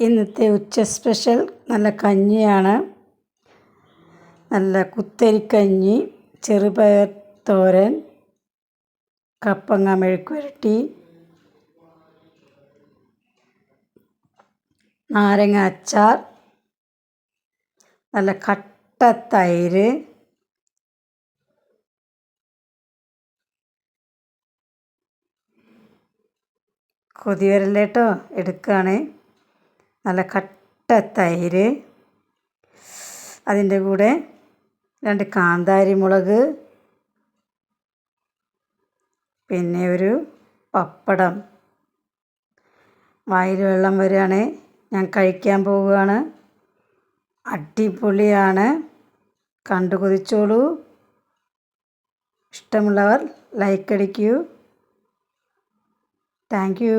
ഇന്നത്തെ ഉച്ച സ്പെഷ്യൽ നല്ല കഞ്ഞിയാണ്. നല്ല കുത്തരിക്കഞ്ഞി ചെറുപയർ തോരൻ കപ്പങ്ങ മെഴുക്കുരട്ടി നാരങ്ങ അച്ചാർ നല്ല കട്ട തൈര് കൊതി വരല്ലേട്ടോ എടുക്കുകയാണേ നല്ല കട്ട തൈര് അതിന്റെ കൂടെ രണ്ട് കാന്താരി മുളക് പിന്നെ ഒരു പപ്പടം. വായിൽ വെള്ളം വരികയാണ്. ഞാൻ കഴിക്കാൻ പോവുകയാണ്. അടിപൊളിയാണ്. കണ്ടു കൊതിച്ചോളൂ. ഇഷ്ടമുള്ളവർ ലൈക്ക് അടിക്കൂ. Thank you.